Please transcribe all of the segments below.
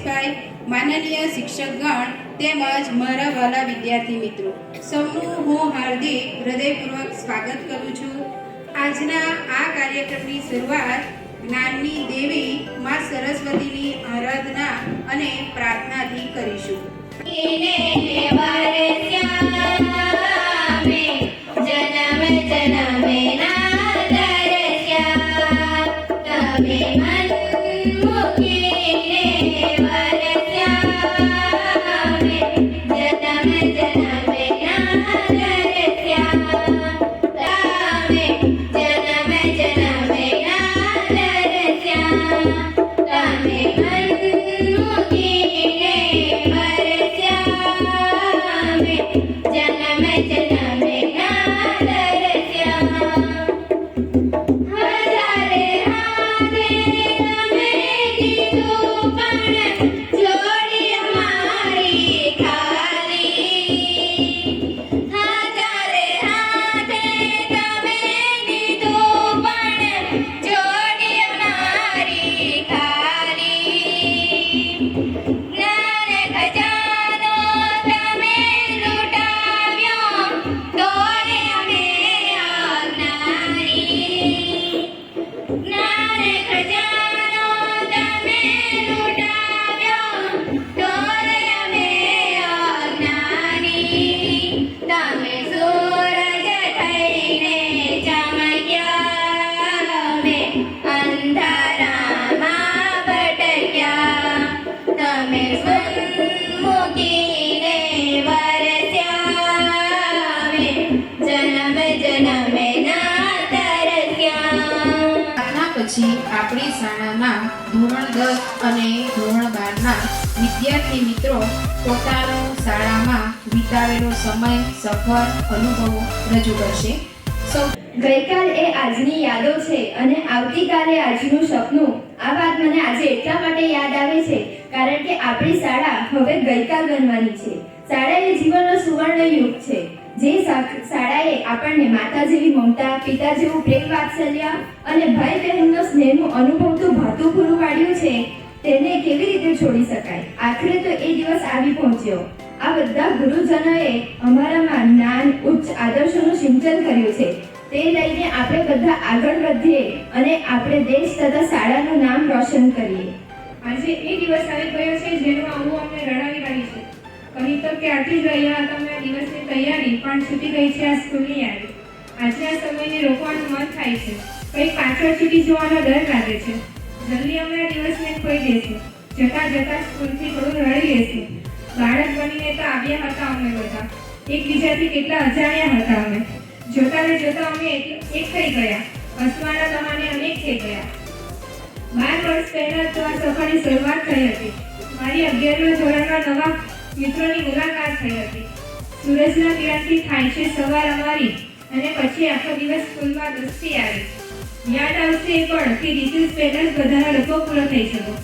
જયેશભાઈ માનનીય શિક્ષકગણ તેમજ મારા વાલા વિદ્યાર્થી મિત્રો. સૌનું હું હાર્દિક હૃદયપૂર્વક સ્વાગત કરું છું. આજના આ કાર્યક્રમની શરૂઆત જ્ઞાનની દેવી માં સરસ્વતીની આરાધના અને પ્રાર્થનાથી કરીશું. વિતાવેલો સમય, સફર, અનુભવો રજૂ કરશે. ગઈકાલ એ આજની યાદો છે અને આવતીકાલે આજનું સપનું. આ વાત મને આજે એટલા માટે યાદ આવે છે, કારણ કે આપણી શાળા હવે ગઈકાલ બનવાની છે. શાળા એ જીવનનો સુવર્ણ યુગ છે. જે શાળાએ આપણને માતા જેવી મમતા, પિતા જેવું પ્રેમ વાત્સલ્ય અને ભાઈ બહેનનો સ્નેહનું અનુભવતું ભાતું પૂરું પાડ્યું છે. તેને કેવી રીતે છોડી શકાય? આખરે તો એ દિવસ આવી પહોંચ્યો. આ બધા ગુરુજનોએ અમારામાં જ્ઞાન, ઉચ્ચ આદર્શોનું સિંચન કર્યું છે. તે લઈને આપણે બધા આગળ વધીએ અને આપણે દેશ તથા શાળાનું નામ રોશન કરીએ. આજે એ દિવસ આવી ગયો છે જેનો આવું અમને રડાવી રહી છે. કહી તો ક્યારથી જ રહ્યા હતા અમે આ દિવસની તૈયારી, પણ છૂટી ગઈ છે આ સ્કૂલની આજે આજના સમયને રોકવાનું મન થાય છે. કંઈક પાછળ છૂટી જવાનો ડર લાગે છે. જલ્દી અમે આ દિવસને ખોઈ દેશું. જતા જતા સ્કૂલથી થોડું રડી લેશું. બાળક બનીને તો આવ્યા હતા અમે બધા. એકબીજાથી કેટલા અજાણ્યા હતા અમે. જોતા ને જોતા અમે એક થઈ ગયા. હસવાના તમાને અનેક થઈ ગયા. બાર વર્ષ પહેલા તો આ સફરની શરૂઆત થઈ હતી. મારી અગિયારમા ધોરણમાં નવા મિત્રોની મુલાકાત થઈ હતી. સૂરજના કિરણથી થાય છે સવાર અમારી અને પછી આખો દિવસ સ્કૂલમાં દોસ્તી આવી. યાદ આવશે પણ કે રિસીસ પહેલાં જ બધાના ડબ્બો પૂરો થઈ શકો.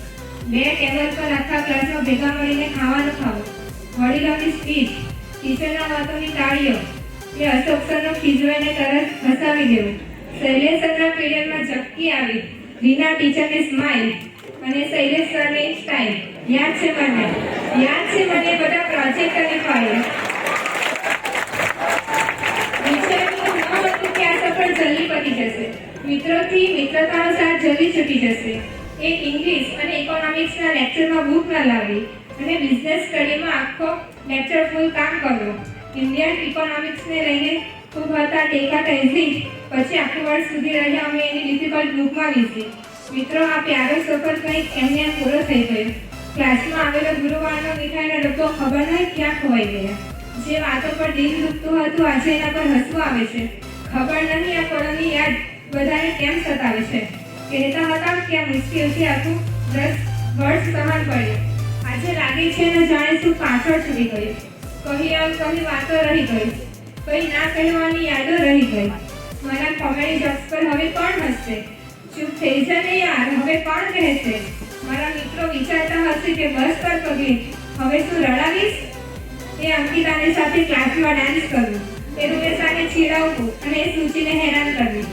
બે ટેબલ પર આખા ક્લાસમાં ભેગા મળીને ખાવાનું ખાવું. વડીલોની સ્પીચ ટીચરના વાતોની તાળીઓ. એ અશોક સરનો ખીજવાઈને તરત હસાવી દેવું. શૈલેષ સરના પીરિયડમાં ઝપકી આવી. રીના ટીચરની સ્માઇલ અને શૈલેષ સરની સ્ટાઇલ યાદ છે મને? યાદ છે મને બધા પ્રોજેક્ટ અને ફાઇલ વિચાર્યું ન હતું કે આ સફર જલ્દી પતી જશે. મિત્રોથી મિત્રતાનો સાથ જલ્દી છૂટી જશે. એક ઇંગ્લિશ અને ઇકોનોમિક્સના લેક્ચરમાં બુક ન લાવી. અને બિઝનેસ સ્ટડીમાં આખો લેક્ચર ફૂલ કામ કરવું ઇન્ડિયન ઇકોનોમિક્સને લઈને ખૂબ હતા ટેકા ટેઝી પછી આખું વર્ષ સુધી રહ્યા અમે એની ડિફિકલ્ટ બુકમાં વીસી મિત્રો, આ પ્યારો સફર કંઈક એમને એમ પૂરો થઈ ગયો. ક્લાસમાં આવેલો ગુરુવારનો મીઠાઈનો ડબ્બો ખબર નહીં ક્યાં ખોવાઈ ગયા. જે વાતો પર દિલ દુખતું હતું, આજે એના પર હસવું આવે છે. ખબર નહીં આ પળોની યાદ બધાને કેમ સતાવે છે? કહેતા હતા કે આ મુશ્કેલથી આખું દસ વર્ષ સમાન પડ્યું. આજે લાગે છે ને જાણે શું પાછળ છૂટી ગયું કહી આવ કહી વાતો રહી ગઈ. કઈ ના કહેવાની યાદો રહી ગઈ. મારા કોમેડી જોક્સ પર હવે કોણ હસશે ચૂપ થઈ જા યાર, હવે કોણ કહેશે? મારા મિત્રો વિચારતા હશે કે બસ પર પગલી, હવે શું રડાવીશ? એ અંકિતાની સાથે ક્લાસમાં ડાન્સ કરવું એ રૂમેશાને ચીડાવવું અને એ સૂચિને હેરાન કરવી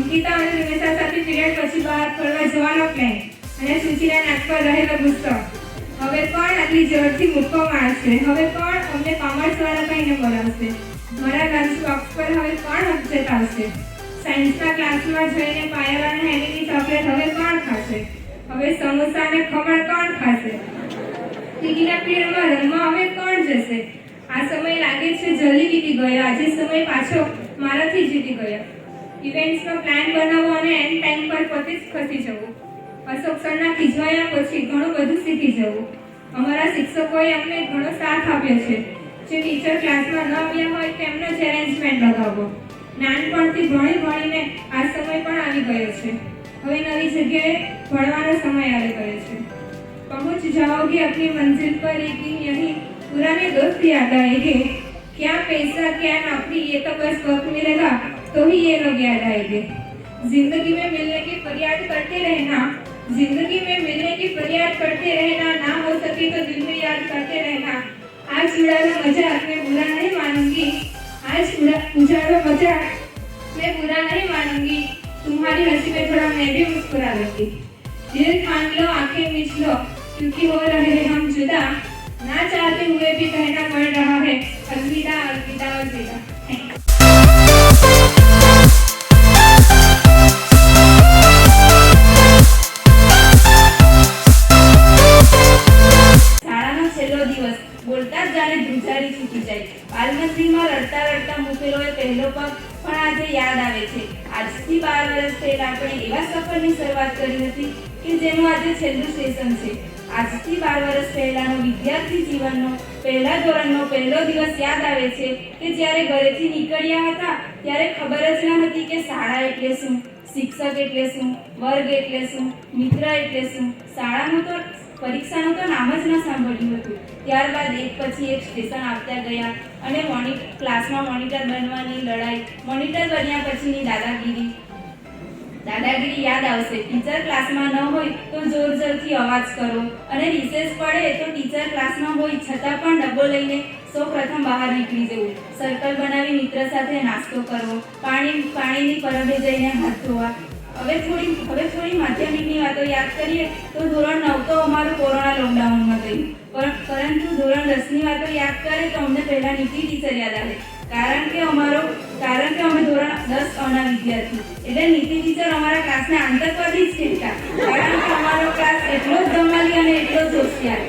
અંકિતા અને રૂમેશા સાથે પીરિયડ પછી બહાર ફરવા જવાનો પ્લાન અને સૂચિના નાક પર રહેલો ગુસ્સો. હવે કોણ આટલી જોરથી મુક્કો મારશે હવે કોણ અમને કોમર્સવાળા કંઈને બોલાવશે. મારા લંચ બોક્સ પર હવે કોણ અપસેટ આવશે. સાયન્સના ક્લાસમાં જઈને પાયાવાળા હેનીની ચોકલેટ હવે કોણ ખાશે? હવે સમોસા અને ખમણ કોણ ખાશે? ટીકીના પીરિયડમાં રમવા હવે કોણ જશે? આ સમય લાગે છે, જલ્દી વીતી ગયો. આજે સમય પાછો મારાથી જીતી ગયો. ઇવેન્ટ્સનો પ્લાન બનાવવો અને એન્ડ ટાઈમ પર પોતે ખસી જવું. અશોક સરના ખીજવાયા પછી ઘણું બધું શીખી જવું. અમારા શિક્ષકોએ અમને ઘણો સાથ આપ્યો છે. જે ટીચર ક્લાસમાં ન આવ્યા હોય તેમનો જ એરેન્જમેન્ટ લગાવવો. નાનપણથી ભણી ભણીને આ સમય પણ આવી ગયો છે. હવે નવી જગ્યાએ ભણવાનો સમય આવી ગયો છે. પહોંચ જાઓગે અપની મંજિલ પર લેકિન યહી પુરાને દોસ્ત યાદ આએગે ક્યાં પૈસા, ક્યાં નોકરી, એ તો બસ વક્ત મિલેગા. तो ही ये लोग याद आएँगे। ज़िंदगी में मिलने की फरियाद करते रहना, ज़िंदगी में मिलने की फरियाद करते रहना, ना हो सके तो दिल में याद करते रहना। आज उड़ालो मज़ाक मैं बुरा नहीं मानूँगी। आज उजाड़ो मज़ाक मैं बुरा नहीं मानूँगी। तुम्हारी हँसी में थोड़ा मैं भी मुस्कुरा लूँगी। दिल ठान लो, आँखें मीच लो, क्योंकि हो रहे हैं हम जुदा। ना चाहते हुए भी कहना पड़ रहा है, अलविदा अलविदा अलविदा। બાલમંદિરમાં રડતા રડતા મૂકેલો એ પહેલો પગ પણ આજે યાદ આવે છે. આજથી બાર વર્ષ પહેલા આપણે એવા સફરની શરૂઆત કરી હતી કે જેનું આજે છેલ્લું સ્ટેશન છે. આજથી બાર વર્ષ પહેલાનો વિદ્યાર્થી જીવનનો પહેલા ધોરણનો પહેલો દિવસ યાદ આવે છે કે જ્યારે ઘરેથી નીકળ્યા હતા ત્યારે ખબર જ ન હતી કે શાળા એટલે શું, શિક્ષક એટલે શું, વર્ગ એટલે શું, મિત્ર એટલે શું, શાળાનું તો પરીક્ષાનું તો નામ જ ના સાંભળ્યું હતું. ત્યારબાદ એક પછી એક સ્ટેશન આવતા ગયા અને મોનિ, ક્લાસમાં મોનિટર બનવાની લડાઈ, મોનિટર બન્યા પછીની દાદાગીરી. દાદાગીરી યાદ આવશે. ટીચર ક્લાસમાં ન હોય તો જોર જોરથી અવાજ કરો. અને રિસેસ પડે તો ટીચર ક્લાસમાં હોય છતાં પણ ડબ્બો લઈને સૌ પ્રથમ બહાર નીકળી જવું. સર્કલ બનાવી મિત્ર સાથે નાસ્તો કરવો. પાણી, પાણીની પરબે જઈને હાથ ધોવા. હવે થોડી હવે થોડી માધ્યમિકની વાતો યાદ કરીએ તો ધોરણ નવ તો અમારું કોરોના લોકડાઉનમાં ગયું. પરંતુ ધોરણ દસની વાતો યાદ કરે તો અમને પહેલા નીતિ ટીચર યાદ આવે. કારણ કે અમારો કારણ કે અમે ધોરણ દસ અના વિદ્યાર્થી. એટલે નીતિ ટીચર અમારા ક્લાસને આતંકવાદી જ કહેતા. કારણ કે અમારો ક્લાસ એટલો જ ધમાલી અને એટલો જ હોશિયાર.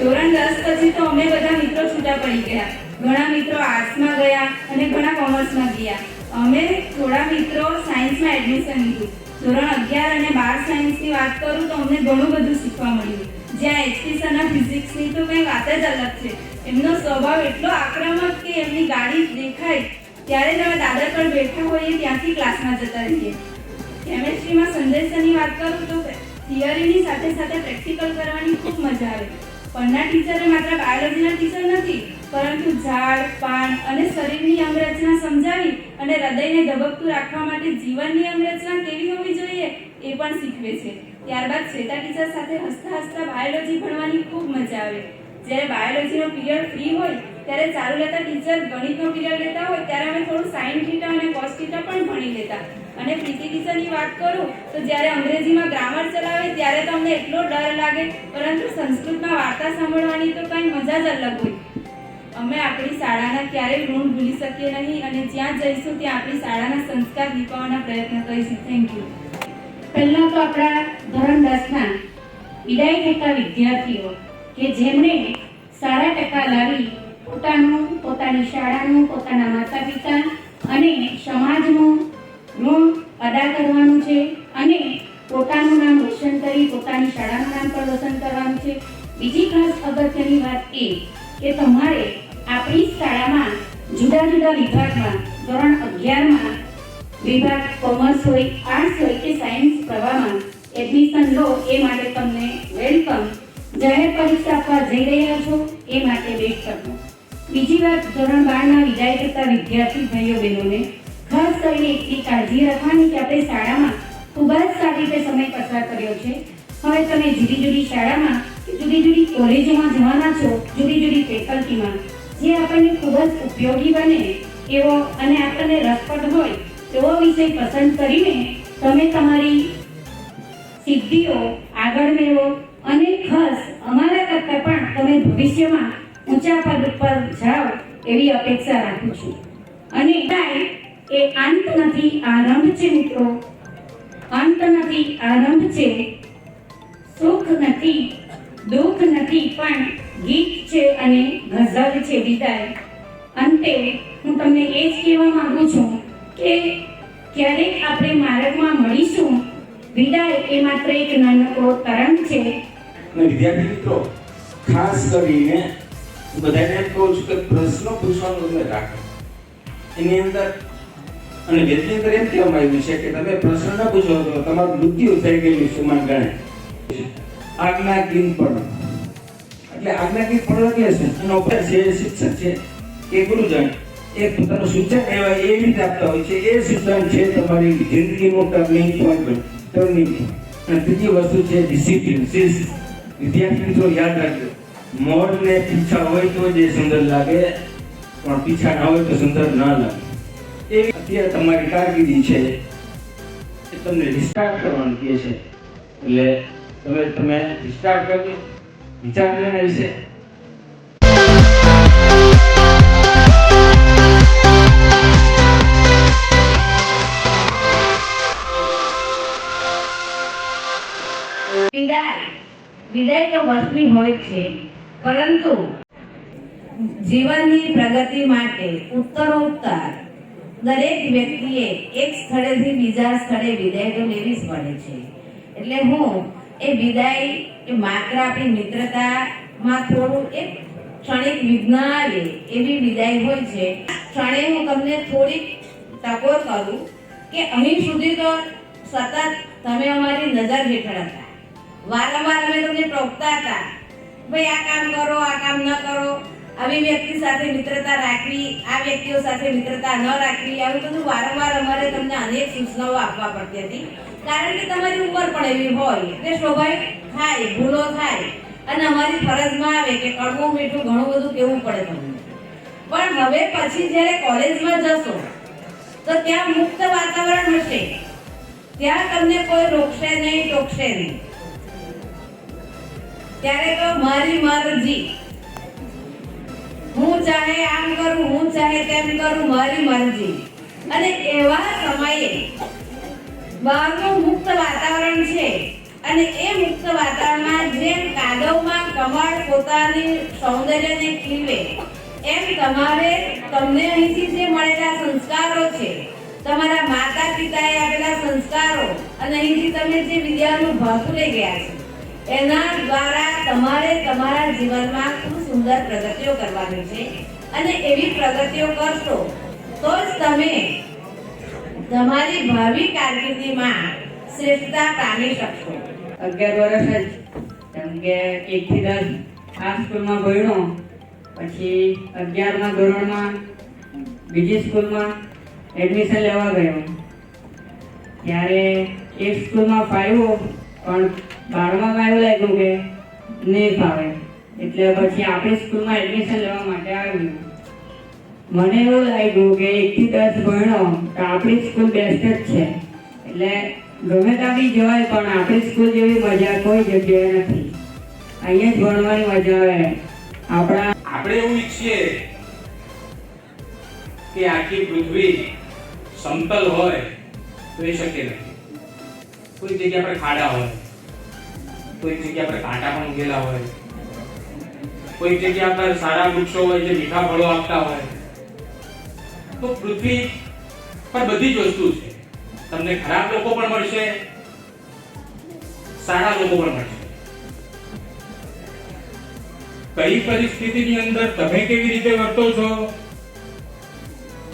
ધોરણ દસ પછી તો અમે બધા મિત્રો છૂટા પડી ગયા. ઘણા મિત્રો આર્ટ્સમાં ગયા અને ઘણા કોમર્સમાં ગયા. અમે થોડા મિત્રો સાયન્સમાં એડમિશન લીધું. ધોરણ અગિયાર અને બાર સાયન્સની વાત કરું તો અમને ઘણું બધું શીખવા મળ્યું. જ્યાં એચપી સરના ફિઝિક્સની તો કંઈ વાત જ અલગ છે. એમનો સ્વભાવ એટલો આક્રમક કે એમની ગાડી દેખાય. ત્યારે જ અમે દાદર પર બેઠા હોઈએ ત્યાંથી ક્લાસમાં જતા રહીએ. કેમેસ્ટ્રીમાં સંદેશાની વાત કરું તો થિયરીની સાથે સાથે પ્રેક્ટિકલ કરવાની ખૂબ મજા આવે. પન્ના ટીચરે માત્ર બાયોલોજીના ટીચર નથી, પરંતુ ઝાડ, પાન અને શરીરની અંગરચના સમજાવી અને હૃદયને ધબકતું રાખવા માટે જીવનની અંગરચના કેવી હોવી જોઈએ એ પણ શીખવે છે. ત્યારબાદ શ્વેતા ટીચર સાથે હસતા હસતા બાયોલોજી ભણવાની ખૂબ મજા આવે. જ્યારે બાયોલોજીનો પીરિયડ ફ્રી હોય, ત્યારે ચાલુ લેતા ટીચર ગણિતનો પીરિયડ લેતા હોય, ત્યારે અમે થોડું સાઇન થીટા અને કોસ થીટા પણ ભણી લેતા. અને પ્રીતિ ટીચરની વાત કરું, તો જ્યારે અંગ્રેજીમાં ગ્રામર ચલાવે ત્યારે તો અમને એટલો ડર લાગે, પરંતુ સંસ્કૃતમાં વાર્તા સાંભળવાની તો કંઈ મજા જ અલગ હોય. અમે આપણી શાળાના ક્યારેય ઋણ ભૂલી શકીએ નહીં અને જ્યાં જઈશું ત્યાં આપણી શાળાના સંસ્કાર દીપાવવાના પ્રયત્ન કરીશું. થેન્ક યુ પહેલાં તો આપણા ધોરણ દસના વિદાય થતા વિદ્યાર્થીઓ કે જેમણે સારા ટકા લાવી પોતાનું, પોતાની શાળાનું, પોતાના માતા પિતા અને સમાજનું ઋણ અદા કરવાનું છે અને પોતાનું નામ રોશન કરી પોતાની શાળાનું નામ પણ રોશન કરવાનું છે. બીજી ખાસ અગત્યની વાત એ કે તમારે આપણી શાળામાં જુદા જુદા વિભાગમાં, ધોરણ અગિયારમાં વિભાગ કોમર્સ હોય, આર્ટ્સ હોય કે સાયન્સ પ્રવાહમાં એડમિશન લો એ માટે તમને વેલકમ. જાહેર પરીક્ષા આપવા જઈ રહ્યા છો એ માટે વેટ તકો બીજી વાત, ધોરણ બારના વિદાય કરતા વિદ્યાર્થી ભાઈઓ બહેનોને ખાસ કરીને એટલી કાળજી રાખવાની કે આપણે શાળામાં ખૂબ જ સારી રીતે સમય પસાર કર્યો છે. હવે તમે જુદી જુદી શાળામાં જુદી જુદી કોલેજોમાં જવાના છો, જુદી જુદી ફેકલ્ટીમાં, જે આપણને ખૂબ જ ઉપયોગી બને એવો અને આપણને રસપ્રદ હોય તેવો વિષય પસંદ કરીને તમે તમારી સિદ્ધિઓ આગળ મેળવો અને ખાસ અમારા કરતાં પણ તમે ભવિષ્યમાં ઊંચા પદ ઉપર જાઓ એવી અપેક્ષા રાખું છું. અને એ અંત નથી આરંભ છે મિત્રો. અંત નથી આરંભ છે. સુખ નથી, દુઃખ નથી, પણ ગીત છે અને ગઝલ છે વિદાય. અંતે હું તમને એ જ કહેવા માંગુ છું કે ક્યારેક આપણે માર્ગમાં મળીશું. વિદાય એ માત્ર એક નાનકડો તરંગ છે. વિદ્યાર્થી મિત્રો, ખાસ કરીને બધાને કહું છું કે પ્રશ્નો પૂછવાનું તમે રાખો. એની અંદર અને વેદની એમ કહેવામાં આવ્યું છે કે તમે પ્રશ્ન ન પૂછો, તો તમારું મૃત્યુ થઈ ગયેલું સુમાન ગણે આજ્ઞાકીન પણ. એટલે આજ્ઞાકીન પણ એટલે એનો અભ્યાસ જે શિક્ષક છે, એ ગુરુજન, એ પોતાનું સૂચન એવા એ રીતે આપતા હોય છે. એ સૂચન છે તમારી જિંદગીનું ટર્નિંગ પોઈન્ટ ટર્નિંગ અને ત્રીજી વસ્તુ છે ડિસિપ્લિન શિસ્ત વિદ્યાર્થી મિત્રો યાદ રાખજો. મોરને પીછા હોય તો જે સુંદર લાગે, પણ પીછા ના હોય તો સુંદર ના લાગે. એ અત્યારે તમારી કારકિર્દી છે એ તમને રિસ્ટાર્ટ કરવાનું કહે છે. એટલે તમે તમે રિસ્ટાર્ટ કરજો, વિચાર એના વિશે વિદાય તો હોય છે, પરંતુ જીવનની પ્રગતિ માટે ઉત્તરોત્તર દરેક વ્યક્તિએ એક સ્થળેથી બીજા સ્થળે વિદાય તો લેવી જ પડે છે. એટલે હું એ વિદાય, એ માત્ર આપણી મિત્રતામાં થોડું એક ક્ષણિક વિઘ્ન આવે એવી વિદાય હોય છે. ક્ષણે હું તમને થોડીક ટકોર કરું કે અહીં સુધી તો સતત તમે અમારી નજર હેઠળ હતા. વારંવાર અમે તમને ટોકતા હતા. ભાઈ, આ કામ કરો, આ કામ ન કરો. આવી વ્યક્તિ સાથે મિત્રતા રાખવી, આ વ્યક્તિઓ સાથે મિત્રતા ન રાખવી, આવી બધું વારંવાર અમારે તમને અનેક સૂચનાઓ આપવા પડતી હતી. કારણ કે તમારી ઉંમર પણ એવી હોય. એટલે સ્વાભાવિક થાય, ભૂલો થાય. અને અમારી ફરજમાં આવે કે કડવું, મીઠું, ઘણું બધું કેવું પડે તમને. પણ હવે પછી જ્યારે કોલેજમાં જશો, તો ત્યાં મુક્ત વાતાવરણ હશે. ત્યાં તમને કોઈ રોકશે નહીં, ટોકશે નહીં. ત્યારે તો મારી મરજી. હું ચાહે આમ કરું, હું ચાહે તેમ કરું, મારી મરજી. અને એવા સમયે બહારનું મુક્ત વાતાવરણ છે. અને એ મુક્ત વાતાવરણમાં જેમ કાદવમાં કમળ પોતાની સૌંદર્યને ખીલવે, એમ તમારે તમને અહીંથી જે મળેલા સંસ્કારો છે, તમારા માતા પિતાએ આપેલા સંસ્કારો અને અહીંથી તમે જે વિદ્યાનું ભાથું લઈ ગયા છે એના દ્વારા તમારે તમારા જીવનમાં ખૂબ સુંદર પ્રગતિઓ કરવાની છે. અને એવી પ્રગતિઓ કરશો તો જ તમે તમારી ભાવિ કારકિર્દીમાં શ્રેષ્ઠતા પામી શકશો. અગિયાર વર્ષ જ. કેમ કે એકથી દસ આ સ્કૂલમાં ભણ્યો, પછી અગિયારમાં ધોરણમાં બીજી સ્કૂલમાં એડમિશન લેવા ગયો. ત્યારે એક સ્કૂલમાં ફાવ્યો પણ બારમામાં એવું લાગ્યું કે નહીં ફાવે એટલે પછી આપણી સ્કૂલમાં એડમિશન લેવા માટે આવ્યું. મને એવું લાગ્યું કે એકથી દસ ભણો તો આપણી સ્કૂલ બેસ્ટ જ છે. એટલે ગમે ત્યાં બી જવાય પણ આપણી સ્કૂલ જેવી મજા કોઈ જગ્યાએ નથી. અહીંયા જ ભણવાની મજા આવે. આપણા આપણે એવું ઈચ્છીએ કે આખી પૃથ્વી સમતલ હોય તો એ શક્ય નથી. કોઈ જગ્યા પર ખાડા હોય. કોઈ જગ્યા પર કાંટા પણ ઉગેલા હોય. કોઈ જગ્યા પર સારા વૃક્ષો હોય જે મીઠા ફળો આપતા હોય. તો પૃથ્વી પર બધી જ વસ્તુ છે. તમને ખરાબ લોકો પણ મળશે, સારા લોકો પણ મળશે. કઈ પરિસ્થિતિની અંદર તમે કેવી રીતે વર્તો છો,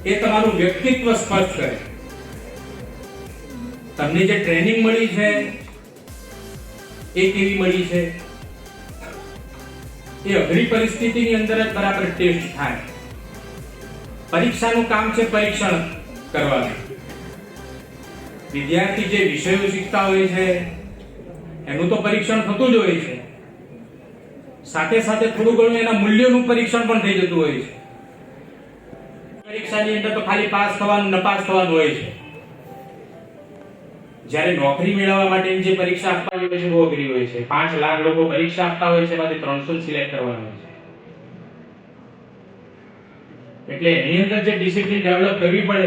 એ તમારું વ્યક્તિત્વ સ્પષ્ટ કરે. તમને જે ટ્રેનિંગ મળી છે એ કેવી મળી છે? એ અઘરી પરિસ્થિતિની અંદર જ બરાબર ટેસ્ટ થાય. પરીક્ષાનું કામ છે પરીક્ષણ કરવાનું. વિદ્યાર્થી જે વિષયો શીખતા હોય છે, એનું તો પરીક્ષણ થતું જ હોય છે. સાથે સાથે થોડું ઘણું એના મૂલ્યોનું પરીક્ષણ પણ થઈ જતું હોય છે. પરીક્ષાની અંદર તો ખાલી પાસ થવાનું, નપાસ થવાનું હોય છે. જ્યારે નોકરી મેળવવા માટેની જે પરીક્ષા આપવાની હોય છે, બહુ અઘરી હોય છે. પાંચ લાખ લોકો પરીક્ષા આપતા હોય છે, એમાંથી ત્રણસો સિલેક્ટ કરવાના હોય છે. એટલે એની અંદર જે ડિસિપ્લિન ડેવલપ કરવી પડે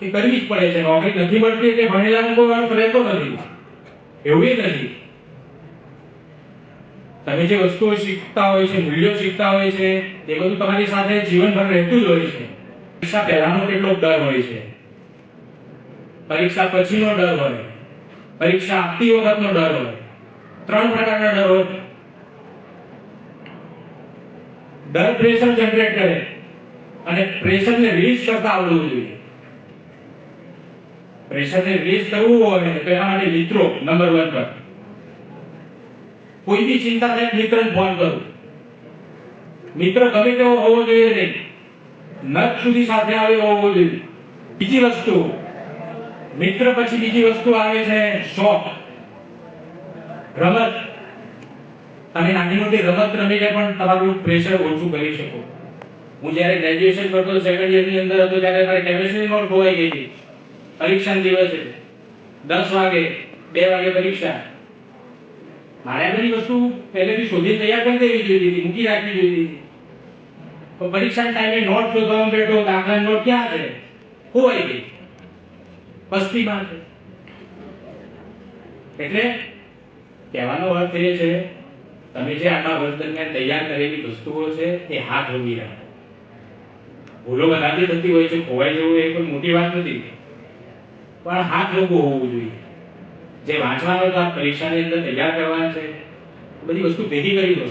કે કરવી જ પડે છે. નોકરી નથી મળતી એટલે ભણેલાનો કોઈ અર્થ રહેતો નથી. એવું ય નથી. તમે જે વસ્તુઓ શીખતા હોય છે, મૂલ્યો શીખતા હોય છે, તે બધું તમારી સાથે જીવનભર રહેતું જ હોય છે. પરીક્ષા પહેલાનો કેટલો ડર હોય છે. પરીક્ષા પછીનો ડર હોય. પરીક્ષા આપતી વખતનો ડર હોય. ત્રણ પ્રકારના ડર હોય. ડર પ્રેશર જનરેટ કરે. અને પ્રેશરને રિલીઝ કરતા આવડવું જોઈએ. પ્રેશરને રિલીઝ કરવું હોય તો એના માટે મિત્રો નંબર વન પર. કોઈ બી ચિંતા થાય, મિત્રને ફોન કરો. મિત્ર ગમે તેવો હોવો જોઈએ નહીં. નખ સુધી સાથે આવે હોવો જોઈએ. બીજી વસ્તુ મિત્ર પછી બીજી વસ્તુ આવે છે શોખ. રમત. તમે નાની મોટી રમત રમીને પણ તમારું પ્રેશર ઓછું કરી શકો. હું જ્યારે ગ્રેજ્યુએશન કરતો સેકન્ડ યરની અંદર હતો ત્યારે મારી કેમેસ્ટ્રી નોટ ખોવાઈ ગઈ હતી. પરીક્ષાના દિવસે દસ વાગે, બે વાગે પરીક્ષા. મારે બધી વસ્તુ પહેલેથી શોધી તૈયાર કરી દેવી જોઈએ હતી, મૂકી રાખવી જોઈએ હતી. પરીક્ષાના ટાઈમે નોટ શોધવામાં બેઠો દાખલા નોટ ક્યાં છે? ખોવાઈ ગઈ. પસ્તીમાં છે એટલે કહેવાનો અર્થ એ છે, તમે જે આટલા વર્ષ દરમિયાન તૈયાર કરેલી વસ્તુઓ છે, એ હાથ રોકી રાખો. ભૂલો બધાથી થતી હોય છે, ખોવાઈ જવું એ કોઈ મોટી વાત નથી. પણ હાથ રોગો હોવું જોઈએ. જે વાંચવાનો તો આ પરીક્ષાની અંદર તૈયાર કરવાના છે બધી વસ્તુ ભેગી કરી દો.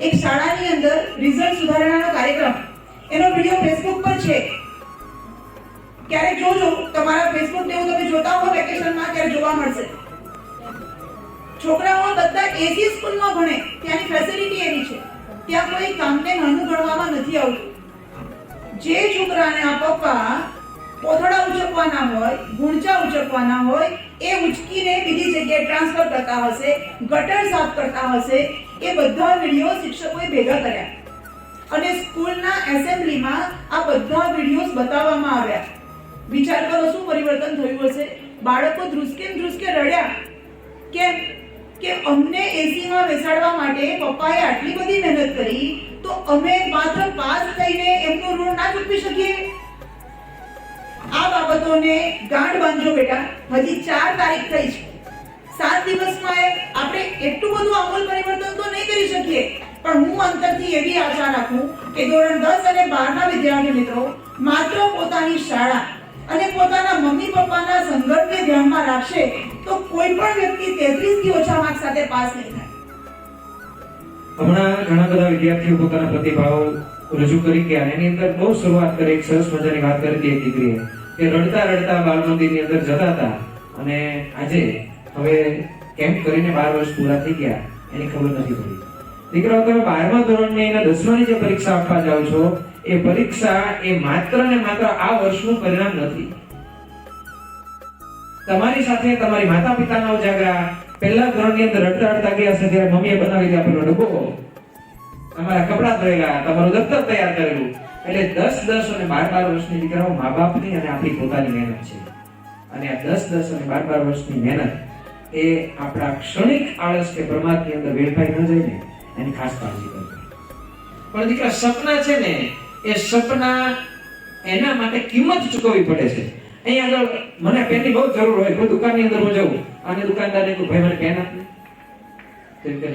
એક શાળાની અંદર રિઝલ્ટ સુધારણાનો કાર્યક્રમ. એનો વીડિયો ફેસબુક પર છે. ક્યારેક જોજો, તમારા ફેસબુક ને તમે જોતા હો વેકેશનમાં ત્યારે જોવા મળશે. છોકરાઓ બધા એસી સ્કૂલમાં ભણે, ત્યાંની ફેસિલિટી એવી છે. ત્યાં કોઈ કામને નાનું ગણવામાં નથી આવતું. જે છોકરાને આ પપ્પા કોથળા ઉચકવાના હોય, ગુણચા ઉચકવાના હોય એ ઉચકીને બીજી જગ્યાએ ટ્રાન્સફર કરતા હશે, ગટર સાફ કરતા હશે, એ બધા વીડિયો શિક્ષકોએ ભેગા કર્યા. અને સ્કૂલના એસેમ્બલીમાં આ બધા વિડીયોઝ બતાવવામાં આવ્યા. વિચાર કરો શું પરિવર્તન થયું હશે? બાળકો ધ્રુસકે ધ્રુસકે રડ્યા. કેમ? કે અમને એસીમાં બેસાડવા માટે પપ્પાએ આટલી બધી મહેનત કરી, તો અમે માત્ર પાસ થઈને એમનું ઋણ ના ચૂકવી શકીએ? બાબતોને ગાંઠ બાંધજો બેટા. હજી ચાર તારીખ થઈ છે. સાત દિવસમાં આપણે એટલું બધું આમૂલ પરિવર્તન તો નહીં કરી શકીએ. પણ હું અંતરથી એવી આશા રાખું કે ધોરણ દસ અને બારના વિદ્યાર્થી મિત્રો માત્ર પોતાની શાળા અને પોતાના મમ્મી પપ્પાના સંઘર્ષને ધ્યાનમાં રાખશે તો કોઈ પણ વ્યક્તિ તેત્રીસથી ઓછા માર્ક સાથે પાસ નહીં થાય. હમણાં ઘણા બધા વિદ્યાર્થીઓ પોતાના પ્રતિભાવો રજૂ કરી ગયા એની અંદર બહુ શરૂઆત કરી, એક સરસ મજાની વાત કરી હતી દીકરીએ. કે રડતા રડતા બાળ મંદિરની અંદર જતા હતા અને આજે હવે કેમ્પ કરીને બાર વર્ષ પૂરા થઈ ગયા, એની ખબર નથી પડી. દીકરાઓ, તમે બારમા ધોરણની એના દસમાની જે પરીક્ષા આપવા જાઓ છો, એ પરીક્ષા એ માત્ર ને માત્ર આ વર્ષનું પરિણામ નથી. તમારી સાથે તમારી માતા પિતાના ઉજાગરા, પહેલા ધોરણની અંદર રડતા રડતા ગયા છે ત્યારે મમ્મીએ બનાવી દીધા પેલો ડબ્બો. તમારા કપડા ધોયેલા, તમારું દફતર તૈયાર કરેલું. એટલે દસ દસ અને બાર બાર વર્ષની દીકરાઓ મા બાપની અને આપણી પોતાની મહેનત છે. અને આ દસ દસ અને બાર બાર વર્ષની મહેનત એ આપણા ક્ષણિક આળસ કે પ્રમાદની અંદર વેડફાઈ ન જાય ને, એની ખાસ કાળજી કરવી પણ દીકરા, સપના છે ને, એ સપના એના માટે કિંમત ચૂકવવી પડે છે. અહીંયા આગળ મને પેનની બહુ જરૂર હોય, કોઈ દુકાનની અંદર હું જાઉં અને દુકાનદારને કહું ભાઈ મને પેન આપને તો એમ કે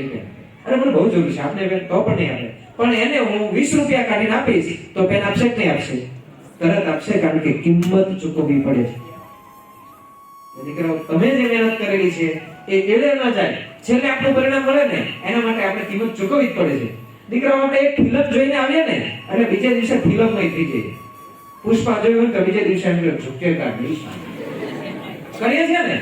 અરે, મને બહુ જરૂર છે. આપને પેન તો પણ નહીં આપે. પણ એને હું વીસ રૂપિયા કાઢીને આપીશ તો પેન આપશે કે નહીં આપશે. તરત આપશે કારણ કે કિંમત ચૂકવવી પડે છે. દીકરાઓ, તમે જે મહેનત કરેલી છે એ એળે ન જાય. છેલ્લે આપણું પરિણામ મળે ને, એના માટે આપણે કિંમત ચૂકવવી જ પડે છે. દીકરાઓ, આપણે એક ફિલ્મ જોઈને આવીએ ને, અને બીજે દિવસે ફિલ્મ નહીં થઈ જાય પુષ્પા જોયું તો બીજે દિવસે એમ ઝુકેગા કરીએ છીએ ને?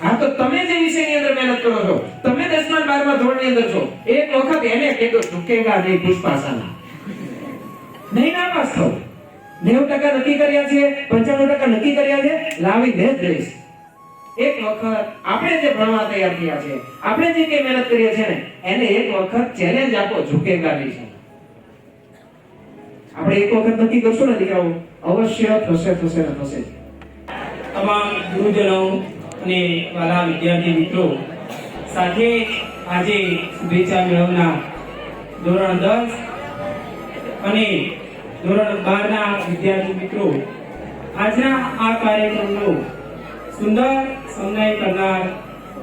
હા, તો તમે જે વિષયની અંદર મહેનત કરો છો, તમે દસમા અને બારમા ધોરણની અંદર છો, એક વખત એને કીધું ઝુકેગા નહીં પુષ્પાસાના? નહીં, ના પાસ થવું નેવું ટકા નક્કી કર્યા છે, પંચાણું ટકા નક્કી કર્યા છે લાવીને જ રહીશ એક વખત આપણે જે ભણવા તૈયાર થયા છે, આપણે જે કઈ મહેનત કરીએ છીએ ને, એને એક વખત ચેલેન્જ આપો ઝુકેગા નહીં. આપણે એક વખત નક્કી કરશું ને દીકરાઓ, અવશ્ય થશે થશે ને થશે. તમામ ગુરુજનો અને વાલા વિદ્યાર્થી મિત્રો, સાથે આજે શુભેચ્છા મેળવનાર ધોરણ દસ અને ધોરણ બારના વિદ્યાર્થી મિત્રો, આજના આ કાર્યક્રમનો સુંદર સમન્વય કરનાર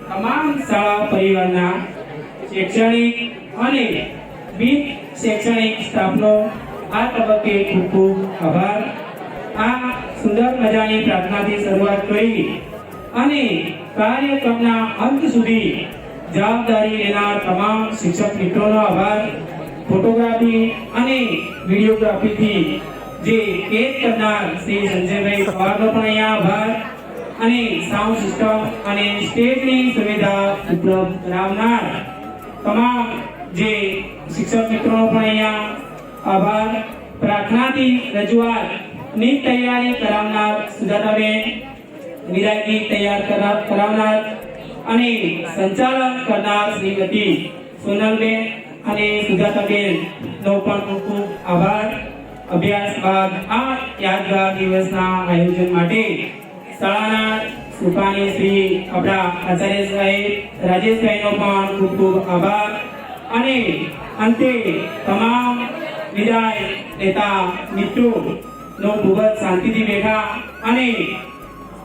તમામ શાળા પરિવારના શૈક્ષણિક અને બિન શૈક્ષણિક સ્ટાફનો આ તબક્કે ખૂબ ખૂબ આભાર. આ સુંદર મજાની પ્રાર્થનાથી શરૂઆત કરી અને કાર્યક્રમના અંત સુધી જવાબદારી લેનાર તમામ શિક્ષક મિત્રોનો આભાર. ફોટોગ્રાફી અને વિડીયોગ્રાફીથી જે કેદ કરનાર શ્રી સંજયભાઈ પવારનો પણ અહીંયા આભાર. અને સાઉન્ડ સિસ્ટમ અને સ્ટેજની સુવિધા ઉપલબ્ધ કરાવનાર તમામ જે શિક્ષક મિત્રોનો પણ અહીંયા આભાર. પ્રાર્થનાથી રજૂઆત, ની તૈયારી કરાવનાર સુજાતાબેન વિદાય ગીત તૈયાર કરા- કરાવનાર અને સંચાલન કરનાર શ્રીમતી સોનલબેન અને સુજાતાબેન, નો પણ ખૂબ ખૂબ આભાર. અભ્યાસ બાદ આ યાદગાર દિવસના આયોજન માટે શાળાના સુપાની શ્રી આપણા આચાર્ય સાહેબ રાજેશભાઈનો પણ ખૂબ ખૂબ આભાર. અને અંતે તમામ વિદાય લેતા મિત્રો, નો ખૂબ જ શાંતિથી બેઠા અને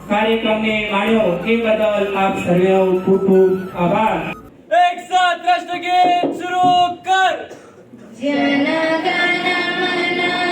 કાર્યક્રમને માણ્યો. એ બદલ આપ સર્વેનો ખૂબ ખૂબ આભાર. જન ગણ મન